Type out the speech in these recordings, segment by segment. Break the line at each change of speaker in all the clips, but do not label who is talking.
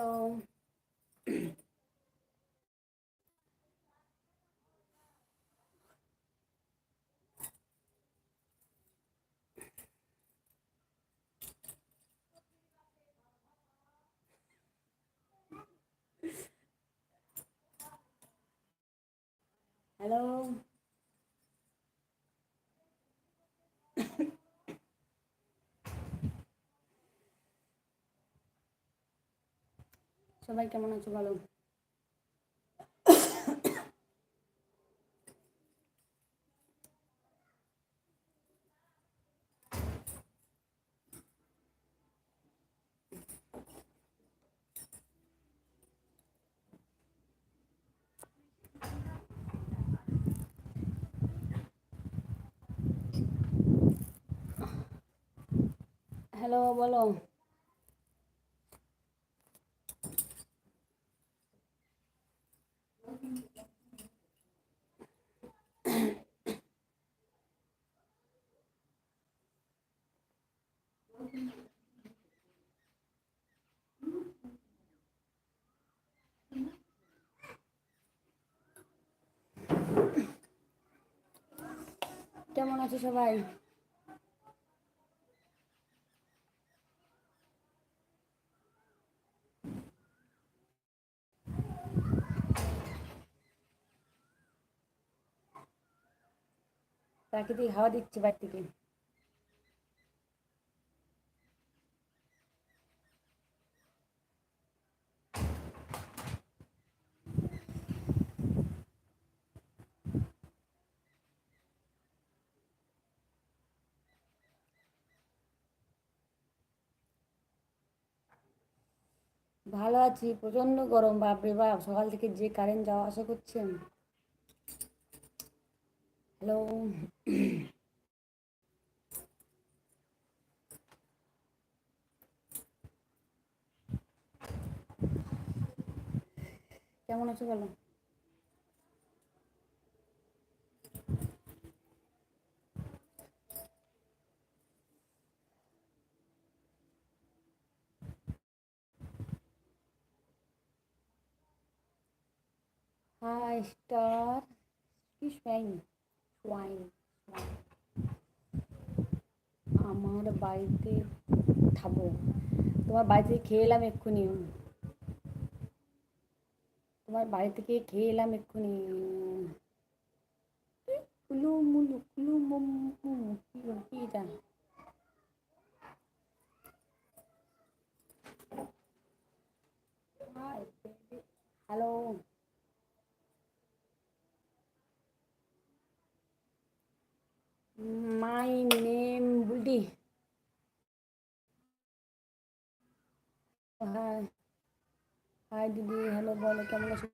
Hello hello সবাই কেমন আছো বলো? হ্যালো বলো। কেমন আছে সবাই? প্রাকৃতিক হাওয়া দিচ্ছে বাড়ি থেকে ভালো আছি, প্রচণ্ড গরম, বাপরে বাপ। সকাল থেকে যে কারেন্ট যাওয়া আসা করছেন? হ্যালো কেমন আছো বলো? স্টার কি সোয়াইন সোয়াইন আমার বাড়িতে খাব তোমার বাড়ি থেকে খেয়ে এলাম এক্ষুনি। তোমার বাড়ি থেকে খেয়ে এলাম এক্ষুনি। কুলু মুলু কুলু মুমু কি এটা hello my name Bulti hi hi দিদি হ্যালো বলো, কেমন আছো?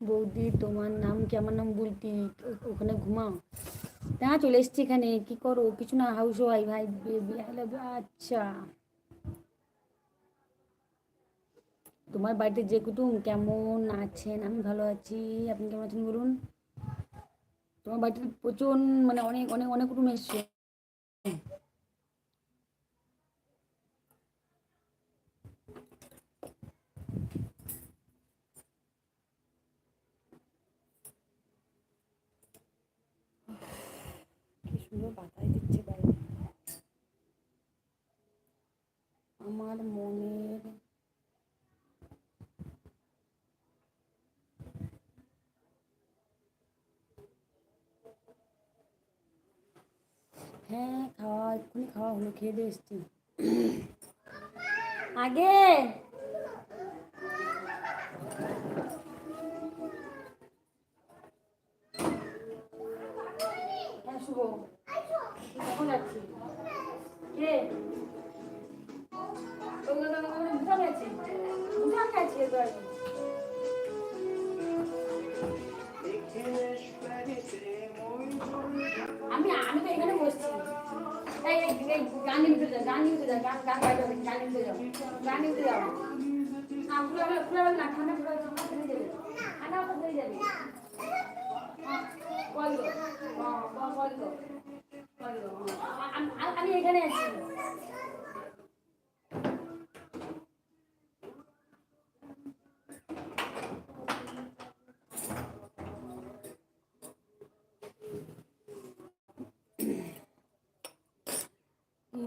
বৌদি, তোমার নাম কি আমার নাম বুলটি ওখানে ঘুমাও। না, চলে এসছি এখানে, কি করো? কিছু না হাউস ওয়াইফ ভাই বেবি আচ্ছা। তোমার বাড়িতে যে কুটুম, কেমন আছেন? আমি ভালো আছি। আপনি কেমন আছেন বলুন? তোমার বাড়িতে প্রচুর মানে অনেক অনেক অনেক কুটুম এসছে। কি সুন্দর বাতাস দিচ্ছে বাইরে আমার মনের হ্যাঁ খাওয়া, এক্ষুনি খাওয়া হলো, খেয়ে দিয়ে এসছি। আগে! হ্যাঁ শুভ। যাচ্ছি কে? আমি আমি তো এখানে বসছি। এই এই গান নিতে যাও, গান নিতে যাও, গান গান গাইতে হবে, গান নিতে যাও, গান নিতে যাও। না পুরো পুরো না, ঠান্ডা পুরো ঠান্ডা ধরে যাবে ঠান্ডা ধরে যাবে বল দো বল আমি এখানে আছি।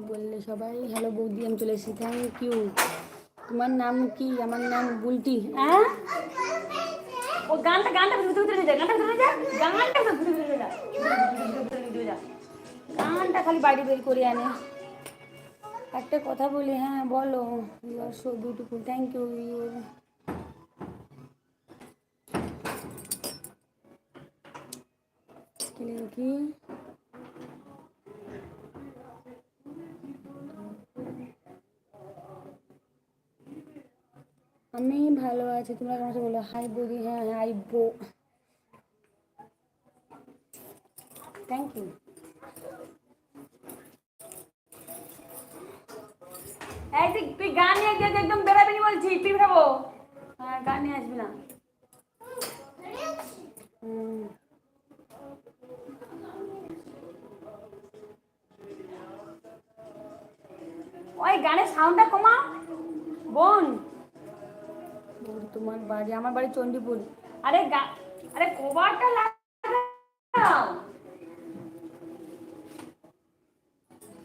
বললে সবাই? হ্যালো বৌদি আমি চলে এসেছি। থ্যাংক ইউ তোমার নাম কি? আমার নাম বুলটি। হ্যাঁ ও গানটা গানটা ভিতরে ভিতরে গানটা গানটা ভিতরে খালি বাইরে বের করে আনে। একটা কথা বলি হ্যাঁ বলো you are so beautiful thank you your কি? আমি ভালো আছি, তোমরা কেমন বলো? হাই বৌদি হ্যাঁ হাই বো থ্যাংক ইউ এই তুই তুই গান নিয়ে একদম একদম বেড়াবি নি বলছি তুই ভাবো হ্যাঁ গান নিয়ে আসবি না হুম। ওই গানের সাউন্ডটা কমা বোন। তোমার বাড়ি আমার বাড়ি চণ্ডীপুর। আরে আরে কভারটা লাগাও।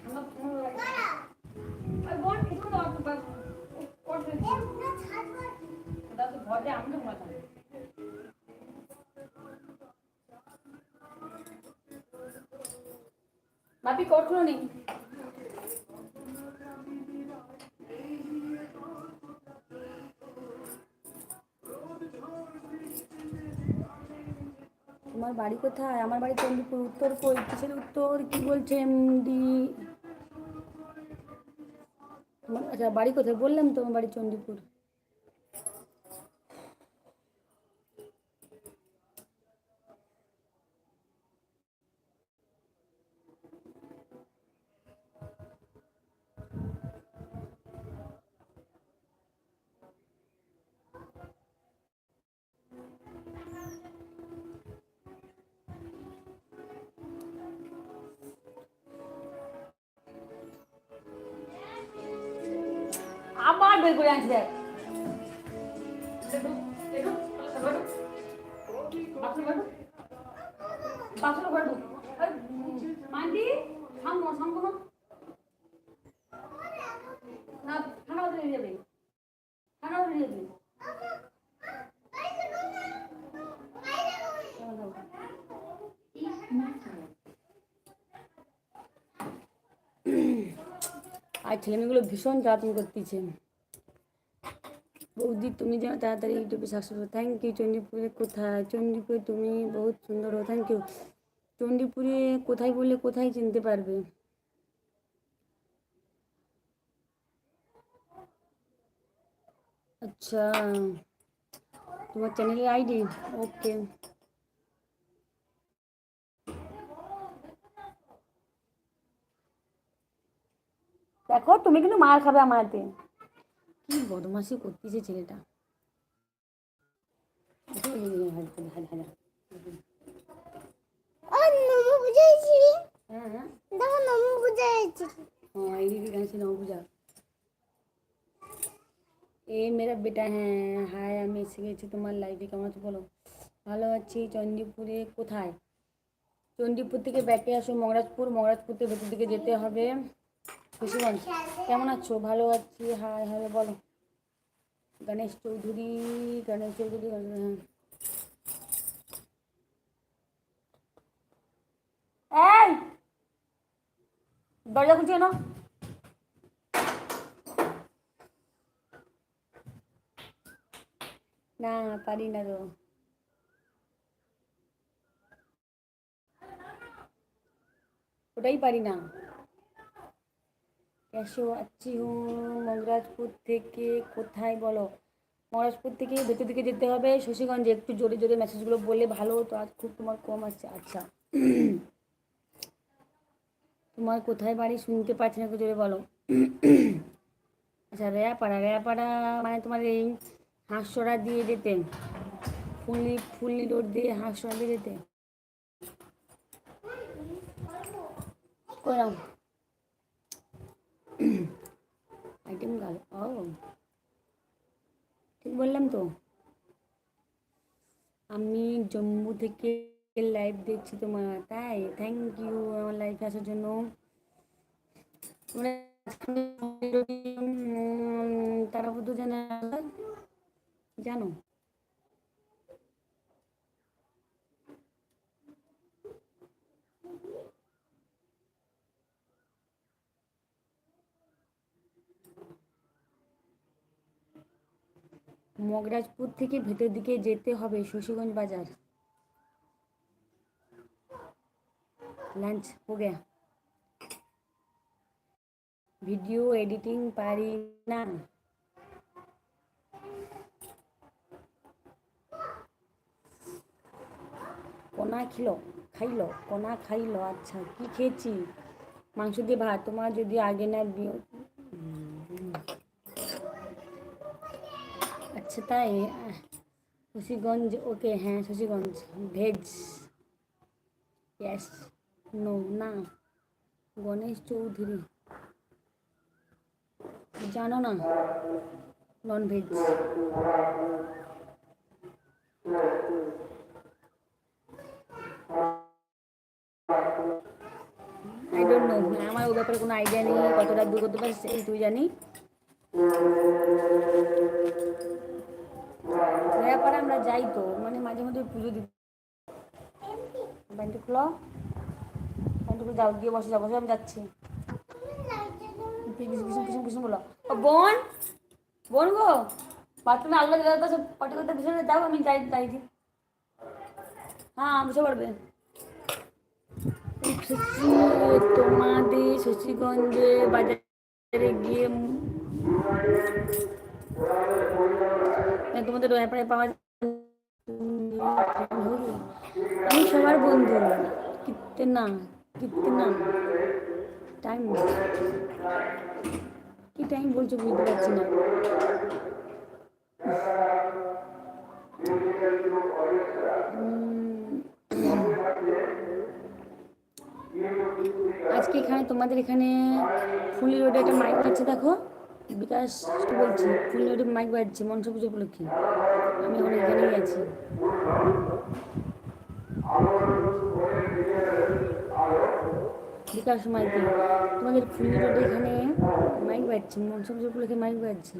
আমার ফোন লাগাও। তোমার বাড়ি কোথায়? আমার বাড়ি চন্দ্রপুর, উত্তর কই? কিসের উত্তর? কি বলছে এমডি? আচ্ছা বাড়ি কোথায়? বললাম তোমার বাড়ি চণ্ডীপুর বের আনছি দেখ। আর ছেলেমেয়েগুলো ভীষণ জ্বালাতন করতেছে। বৌদি তুমি যেন তাড়াতাড়ি ইউটিউবে সাকসেসফুল থ্যাংক ইউ চণ্ডীপুরে কোথায় চণ্ডীপুরে তুমি বহুত সুন্দর হো থ্যাংক ইউ চণ্ডীপুরে কোথায় বললে কোথায় চিনতে পারবে আচ্ছা তোমার চ্যানেলের আইডি ওকে দেখো তুমি কিন্তু মার খাবে আমার হাতে কি বদমাসি করতেছে ছেলেটা? আচ্ছা, এই বেটা হ্যাঁ আমি এসে গেছি তোমার লাইফে কেমন বলো? ভালো আছি কোথায়? চণ্ডীপুর থেকে ব্যাকে আসো মগরাজপুর মঙ্গরাজপুর থেকে ভেতর দিকে যেতে হবে। খুশিগঞ্জ কেমন আছো? ভালো আছি। হাই হাই বলো। গণেশ চৌধুরী গণেশ চৌধুরী হ্যাঁ। দরজা খুলছে না না, পারি না তো। ওটাই পারি না। ক্যাশো আচ্ছি হুম, মগরাজপুর থেকে কোথায় বলো? মহারাজপুর থেকে ভেতর দিকে যেতে হবে, শশীগঞ্জে। একটু জোরে জোরে মেসেজগুলো বললে ভালো হতো, আজ খুব তোমার কম আসছে আচ্ছা। তোমার কোথায় বাড়ি শুনতে পাচ্ছি না, একটু জোরে বলো। আচ্ছা রেয়াপাড়া রেয়াপাড়া মানে তোমার এই হাঁসছড়া দিয়ে যেতে। ফুলনি ফুলনি রোড দিয়ে হাঁসছড়া দিয়ে যেতে। আইটেম গাল ও ঠিক বললাম তো? আমি জম্মু থেকে লাইভ দেখছি তোমার, তাই? থ্যাংক ইউ আমার লাইভ আসার জন্য। তারা বুধু জানা জানো? মগরাজপুর থেকে ভেতর দিকে যেতে হবে, শশীগঞ্জ বাজার। লাঞ্চ, হো গে ভিডিও এডিটিং পারি না। কোনা খিল, খাইল কোনা খাইল আচ্ছা কি খেয়েছি? মাংস দিয়ে ভাত, তোমার যদি আগে না আচ্ছা তাই শশীগঞ্জ, ওকে হ্যাঁ শশীগঞ্জ, ভেজ ইয়েস নো না, গণেশ চৌধুরী, জানো না non veg I don't know আমার ও ব্যাপারে কোনো আইডিয়া নেই, কতটা দূর করতে পারছি তুই জানি। আমরা যাই তো মানে মাঝে মধ্যে পুজো দিতে। ব্যান্ডটি খুলো। ব্যান্ডটি খুলে, যাও দিয়ে বসে, যাও, বসে, আমি যাচ্ছি। পিছন পিছন পিছন বলো। বোন! বোন গো! বাথরুমে আল্লাহ দিলে সব পটি করতে পিছনে যাও, আমি যাই যাই। দিই হ্যাঁ বুঝতে পারবে তোমাদের শশীগঞ্জে বাজারে গিয়ে তোমাদের পাওয়া যায়। আমি সবার বন্ধু। কিত্তে না কিত্তে না। টাইম কি টাইম বলছো বুঝতে পারছি না। আজকে এখানে তোমাদের এখানে ফুলি রোডে একটা মাইক আছে, দেখো। বিকাশ বলছি? ফুলি রোডে মাইক বাজছে মনসা পুজো উপলক্ষে। আমি এখন এখানেই আছি। বিকাশ মাইকে তোমাদের ফুলি রোডে এখানে মাইক বাজছে মনসা পুজো উপলক্ষে মাইক বাজছে।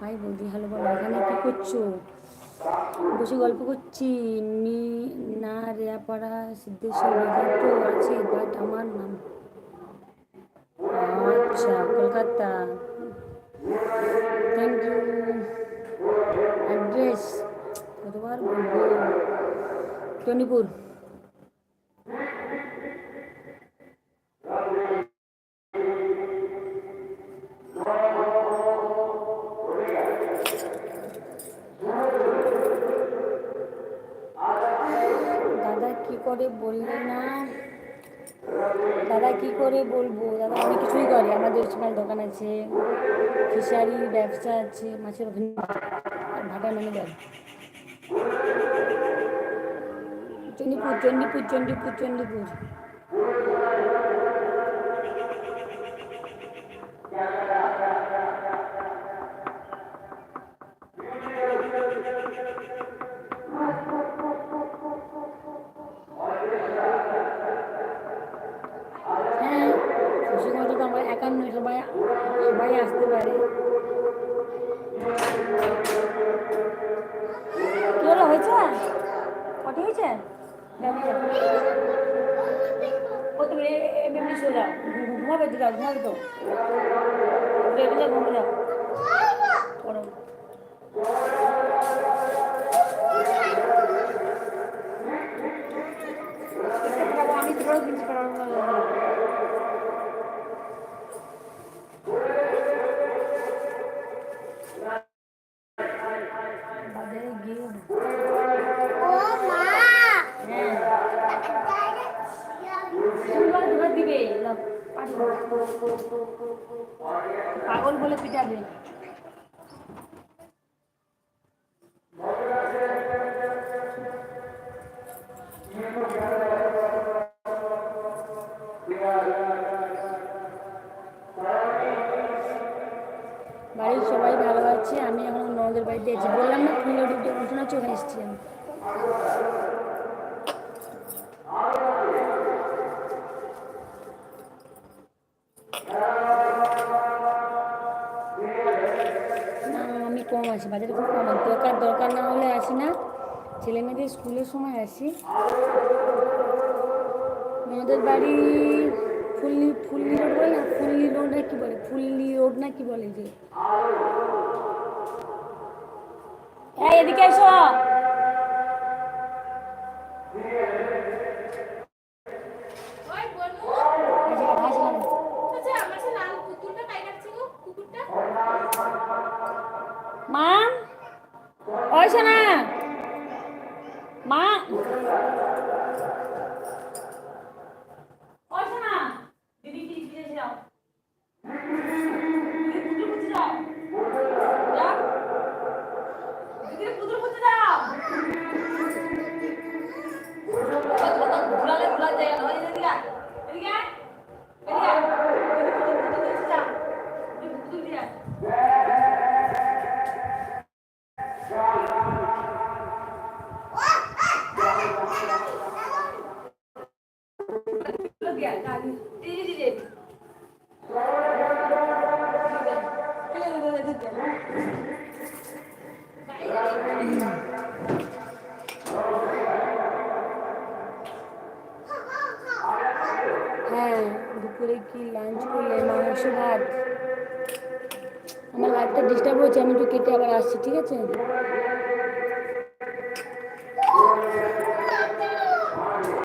হাই বৌদি হ্যালো বলো, এখানে কি করছ? বসে গল্প করছি, মি, না, রেয়াপাড়া, সিদ্ধেশ্বর তো আছে বাট আমার নাম আচ্ছা কলকাতা। থ্যাংক ইউ অ্যাড্রেস কতবার বলব? টনিপুর। করে বলব, দাদা অনেক কিছুই করে আমাদের সময় দোকান আছে, ফিশারি, ব্যবসা আছে, মাছের মানে ভাটা ম্যানেজার চণ্ডীপুর চণ্ডীপুর চণ্ডীপুর চণ্ডীপুর হ্যাঁ শশীগঞ্জ তো আমরা একান্ন সবাই সবাই আসতে পারে কি হলো হয়েছে কত হয়েছে ও তুমি ঘু- ঘুমাবে দিদা ঘুমাবে তো। রেখে যাও ঘুমে যাও করো আমি তো জিনিস করার বাজারে গিয়ে
ও মা
হ্যাঁ দুবার দুবার দিবে লাও, পাঠিয়ে দাও। পাগল বলে পিটাবে। বাড়ির সবাই ভালো আছে, আমি এখন ননদের বাড়িতে আছি বললাম না, ফুলের চলে এসেছি। আমি আমি কম আসি বাজারে খুব কম দরকার দরকার না হলে আসি না। ছেলে মেয়েদের স্কুলের সময় আসি। আমাদের বাড়ি ফুললি ফুললি রোড বলে না? ফুললি রোড না কি বলে? ফুল্লি রোড না কি বলে যে? এদিকে এসো
ওই বনু
আচ্ছা, ঘাস লাগাও।
আচ্ছা আমার সে লাল কুকুরটা কাই রাখছে গো কুকুরটা
মা ওই শোনা মা। ওই শোনা দিদি কি দিদি যাও? ভুলালে ভুলা যায় এদিকে এদিকে এদিকে ডিস্টার্ব হয়েছে আমি একটু কেটে আবার আসছি ঠিক আছে?